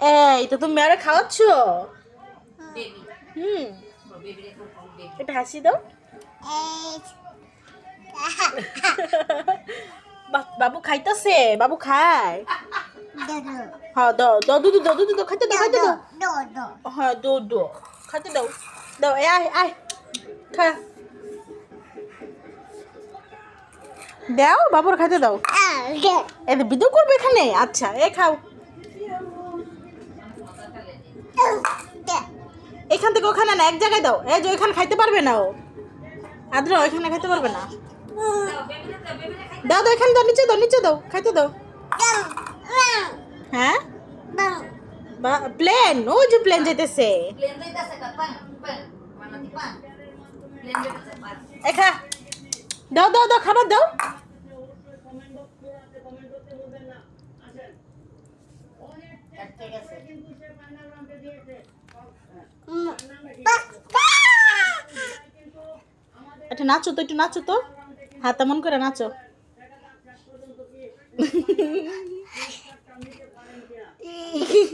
এই তো তুমি মেয়েরা খাওয়াচ্ছ? হুম। বেবি রেখো একটু হাসি দাও। বাবু খাইতেছে? বাবু খায়? হ্যাঁ দাও দাও দুধু দাও দুধু দাও খাইতে দাও খাইতে দাও। হ্যাঁ দো দো খাইতে দাও। দাও আয় আয়। খা। দাও বাবুর খাইতে দাও। এ বিদু করবে এখানে? আচ্ছা এ খাও। এখান থেকে ওখানে না, এক জায়গায় দাও। এই যে ওইখানে খাইতে পারবে না ও। আদ্র, ওইখানে খাইতে পারবে না। দাও দাও, এখানে দাও, নিচে দাও নিচে দাও, খাইতে দাও। হ্যাঁ? প্লেন ও যে প্লেন যাইতাছে। কা পান পান মানাতি প্লেন যাইতাছে পান এ খা, দাও দাও দাও, খাবার দাও। ঠিক আছে একটু নাচো তো একটু নাচো তো। হাত এমন করে নাচো।